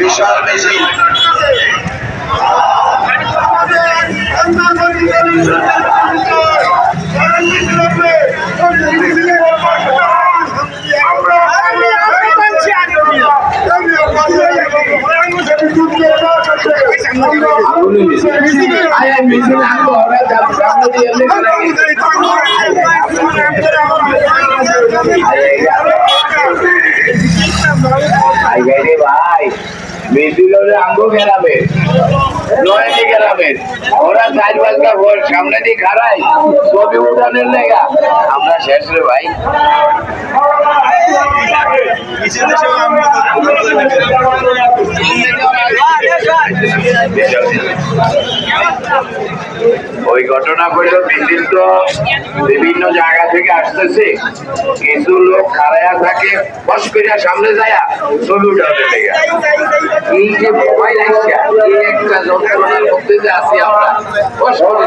বিশাল মিছিল Ay, baby, bye. মিছিল হলে আঙ্গো গ্রামের নয়টি গ্রামের ওরা চার পাঁচটা ভোট সামনে দিয়ে খারাই ছবি উঠানের লেগা। আমরা শেষ রে ভাই। ওই ঘটনা করল মিছিল তো বিভিন্ন জায়গা থেকে আসতেছে। কিছু লোক খাড়ায়া থাকে, বস করিয়া সামনে যায় ছবি উঠাতে লেগে। এই যে এই একটা যন্ত্রণার মধ্যে যে আছি আমরা। বস করে।